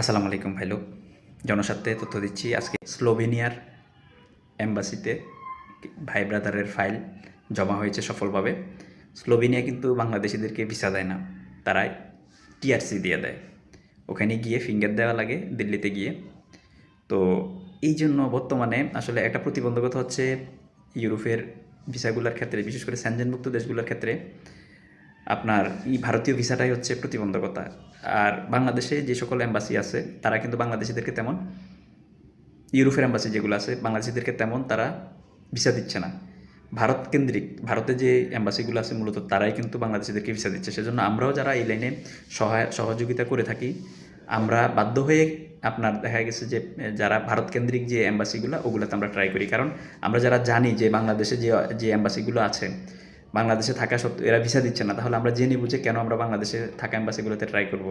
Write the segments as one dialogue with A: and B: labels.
A: আসসালামু আলাইকুম ভাইলো জনস্বার্থে তথ্য দিচ্ছি, আজকে স্লোভেনিয়ার এম্বাসিতে ভাই ব্রাদারের ফাইল জমা হয়েছে সফলভাবে। স্লোভেনিয়া কিন্তু বাংলাদেশিদেরকে ভিসা দেয় না, তারাই টিআরসি দিয়ে দেয়। ওখানে গিয়ে ফিঙ্গার দেওয়া লাগে দিল্লিতে গিয়ে। তো এই জন্য বর্তমানে আসলে একটা প্রতিবন্ধকতা হচ্ছে ইউরোপের ভিসাগুলোর ক্ষেত্রে, বিশেষ করে স্যানজেনভুক্ত দেশগুলোর ক্ষেত্রে। আপনার এই ভারতীয় ভিসাটাই হচ্ছে প্রতিবন্ধকতা। আর বাংলাদেশে যে সকল অ্যাম্বাসি আছে, তারা কিন্তু বাংলাদেশিদেরকে তেমন ইউরোপের অ্যাম্বাসি যেগুলো আছে, বাংলাদেশিদেরকে তেমন তারা ভিসা দিচ্ছে না। ভারত কেন্দ্রিক, ভারতে যে অ্যাম্বাসিগুলো আছে মূলত, তারাই কিন্তু বাংলাদেশিদেরকে ভিসা দিচ্ছে। সেজন্য আমরাও যারা এই লাইনে সহায়, সহযোগিতা করে থাকি, আমরা বাধ্য হয়ে আপনার দেখা গেছে যে, যারা ভারত কেন্দ্রিক যে অ্যাম্বাসিগুলো ওগুলোতে আমরা ট্রাই করি। কারণ আমরা যারা জানি যে, বাংলাদেশে যে যে এম্বাসিগুলো আছে বাংলাদেশে থাকা সত্ত্বেও এরা ভিসা দিচ্ছে না। তাহলে আমরা জেনে বুঝে কেন আমরা বাংলাদেশে থাকা অ্যাম্বাসিগুলোতে ট্রাই করব?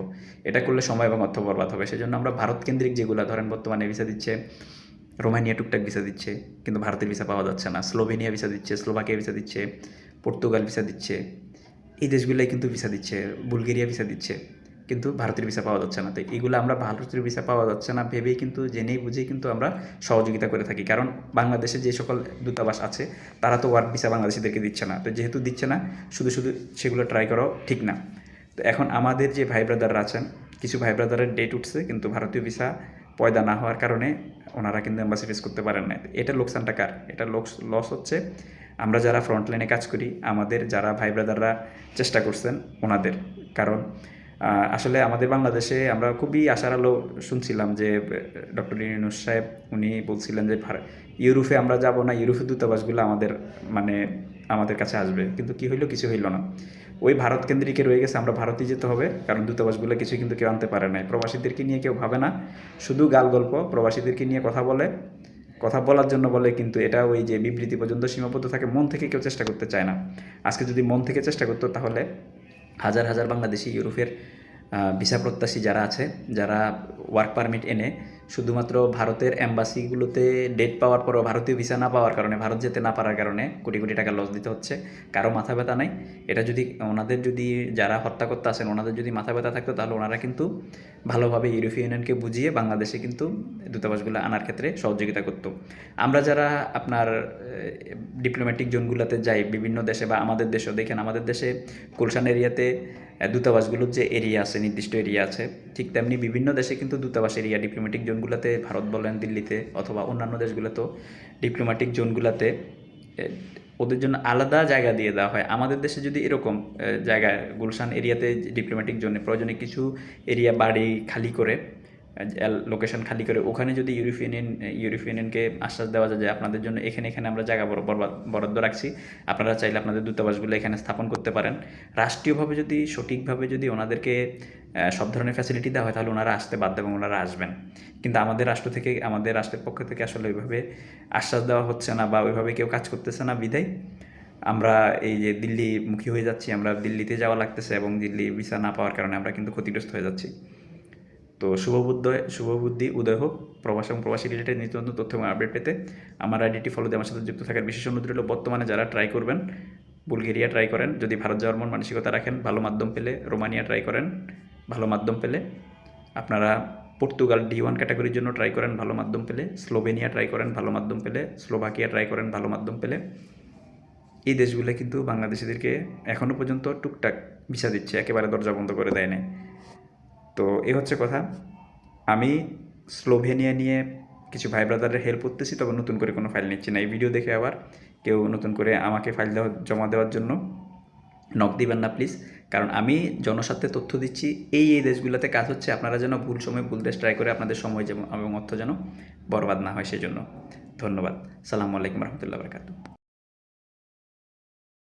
A: এটা করলে সময় এবং অর্থ বরবাদ হবে। সেজন্য আমরা ভারত কেন্দ্রিক যেগুলো, ধরেন বর্তমানে ভিসা দিচ্ছে, রোমানিয়া টুকটাক ভিসা দিচ্ছে, কিন্তু ভারতের ভিসা পাওয়া যাচ্ছে না। স্লোভেনিয়া ভিসা দিচ্ছে, স্লোভাকিয়া ভিসা দিচ্ছে, পর্তুগাল ভিসা দিচ্ছে, এই দেশগুলোই কিন্তু ভিসা দিচ্ছে, বুলগেরিয়া ভিসা দিচ্ছে। কিন্তু ভারতের ভিসা পাওয়া যাচ্ছে না। তো এগুলো আমরা ভারতের ভিসা পাওয়া যাচ্ছে না ভেবেই কিন্তু, জেনেই বুঝেই কিন্তু আমরা সহযোগিতা করে থাকি। কারণ বাংলাদেশে যে সকল দূতাবাস আছে, তারা তো ওয়ার্ক ভিসা বাংলাদেশিদেরকে দিচ্ছে না। তো যেহেতু দিচ্ছে না, শুধু শুধু সেগুলো ট্রাই করাও ঠিক না। তো এখন আমাদের যে ভাই ব্রাদাররা আছেন, কিছু ভাই ব্রাদারের ডেট উঠছে, কিন্তু ভারতীয় ভিসা পয়দা না হওয়ার কারণে ওনারা কিন্তু এম্বাসি ফেস করতে পারেন না এটা লোকসানটা কার? এটা লোকস লস হচ্ছে। আমরা যারা ফ্রন্ট লাইনে কাজ করি, আমাদের যারা ভাই ব্রাদাররা চেষ্টা করছেন, ওনাদের। কারণ আসলে আমাদের বাংলাদেশে আমরা খুবই আশার আলো শুনছিলাম যে ডক্টর ইউনুস সাহেব, উনি বলছিলেন যে ইউরোপে আমরা যাব না, ইউরোপের দূতাবাসগুলো আমাদের মানে আমাদের কাছে আসবে। কিন্তু কি হইল, কিছু হইল না। ওই ভারত কেন্দ্রিকে রয়ে গেছে, আমরা ভারতেই যেতে হবে, কারণ দূতাবাসগুলো কিছু কিন্তু কেউ আনতে পারে নাই। প্রবাসীদেরকে নিয়ে কেউ ভাবে না, শুধু গাল গল্প, প্রবাসীদেরকে নিয়ে কথা বলে। কথা বলার জন্য বলে, কিন্তু এটা ওই যে বিবৃতি পর্যন্ত সীমাবদ্ধ থাকে, মন থেকে কেউ চেষ্টা করতে চায় না। আজকে যদি মন থেকে চেষ্টা করতো, তাহলে হাজার হাজার বাংলাদেশি ইউরোপের ভিসা প্রত্যাশী যারা আছে যারা ওয়ার্ক পারমিট এনে শুধুমাত্র ভারতের অ্যাম্বাসিগুলোতে ডেট পাওয়ার পরও ভারতীয় ভিসা না পাওয়ার কারণে, ভারত যেতে না পারার কারণে কোটি কোটি টাকা লস দিতে হচ্ছে। কারও মাথা ব্যথা নাই। এটা যদি ওনাদের যদি যারা হত্যাকর্তা আছেন, ওনাদের যদি মাথা ব্যথা থাকতো, তাহলে ওনারা কিন্তু ভালোভাবে ইউরোপীয় ইউনিয়নকে বুঝিয়ে বাংলাদেশে কিন্তু দূতাবাসগুলো আনার ক্ষেত্রে সহযোগিতা করতো। আমরা যারা আপনার ডিপ্লোম্যাটিক জোনগুলোতে যাই, বিভিন্ন দেশে বা আমাদের দেশেও দেখেন, আমাদের দেশে গুলশান এরিয়াতে দূতাবাসগুলোর যে এরিয়া আছে, নির্দিষ্ট এরিয়া আছে, ঠিক তেমনি বিভিন্ন দেশে কিন্তু দূতাবাস এরিয়া ডিপ্লোম্যাটিক জোনগুলোতে ভারত বলেন, দিল্লিতে অথবা অন্যান্য দেশগুলোতেও ডিপ্লোম্যাটিক জোনগুলোতে ওদের জন্য আলাদা জায়গা দিয়ে দেওয়া হয়। আমাদের দেশে যদি এরকম জায়গা, গুলশান এরিয়াতে ডিপ্লোম্যাটিক জোনে প্রয়োজনে কিছু এরিয়া বাড়ি খালি করে লোকেশন খালি করে ওখানে যদি ইউরোপিয়ান ইউরোপিয়ানকে আশ্বাস দেওয়া যায় যে আপনাদের জন্য এখানে এখানে আমরা জায়গা বরাদ্দ রাখছি, আপনারা চাইলে আপনাদের দূতাবাসগুলো এখানে স্থাপন করতে পারেন। রাষ্ট্রীয়ভাবে যদি, সঠিকভাবে যদি ওনাদেরকে সব ধরনের ফ্যাসিলিটি দেওয়া হয়, তাহলে ওনারা আসতে বাধ্য এবং ওনারা আসবেন। কিন্তু আমাদের রাষ্ট্র থেকে, আমাদের রাষ্ট্রের পক্ষ থেকে আসলে ওইভাবে আশ্বাস দেওয়া হচ্ছে না বা ওইভাবে কেউ কাজ করতেছে না বিদায় আমরা এই যে দিল্লি মুখী হয়ে যাচ্ছি, আমরা দিল্লিতে যাওয়া লাগতেছে এবং দিল্লি ভিসা না পাওয়ার কারণে আমরা কিন্তু ক্ষতিগ্রস্ত হয়ে যাচ্ছি। তো শুভবুদ্ধ শুভবুদ্ধি উদয় হোক। প্রবাস এবং প্রবাসী রিলেটেড নিত্য নতুন তথ্য এবং আপডেট পেতে আমার আইডিটি ফলো দিয়ে আমার সাথে যুক্ত থাকার বিশেষ অনুরোধ রইল। বর্তমানে যারা ট্রাই করবেন, বুলগেরিয়া ট্রাই করেন, যদি ভারত যাওয়ার মন মানসিকতা রাখেন, ভালো মাধ্যম পেলে রোমানিয়া ট্রাই করেন, ভালো মাধ্যম পেলে আপনারা পর্তুগাল ডি ওয়ান ক্যাটাগরির জন্য ট্রাই করেন, ভালো মাধ্যম পেলে স্লোভেনিয়া ট্রাই করেন, ভালো মাধ্যম পেলে স্লোভাকিয়া ট্রাই করেন, ভালো মাধ্যম পেলে এই দেশগুলো কিন্তু বাংলাদেশিদেরকে এখনও পর্যন্ত টুকটাক ভিসা দিচ্ছে, একেবারে দরজা বন্ধ করে দেয় নাই। তো এই হচ্ছে কথা। আমি স্লোভেনিয়া নিয়ে কিছু ভাই ব্রাদারের হেল্প করতেছি, তবে নতুন করে কোনো ফাইল নিচ্ছি না। এই ভিডিও দেখে আবার কেউ নতুন করে আমাকে ফাইল দেওয়া, জমা দেওয়ার জন্য নক দিবেন না প্লিজ কারণ আমি জনস্বার্থে তথ্য দিচ্ছি, এই এই দেশগুলোতে কাজ হচ্ছে। আপনারা যেন ভুল সময় ভুল দেশ ট্রাই করে আপনাদের সময় যেমন এবং অর্থ যেন বরবাদ না হয়, সেজন্য ধন্যবাদ। সালামু আলাইকুম রহমতুল্লাহ বরকাত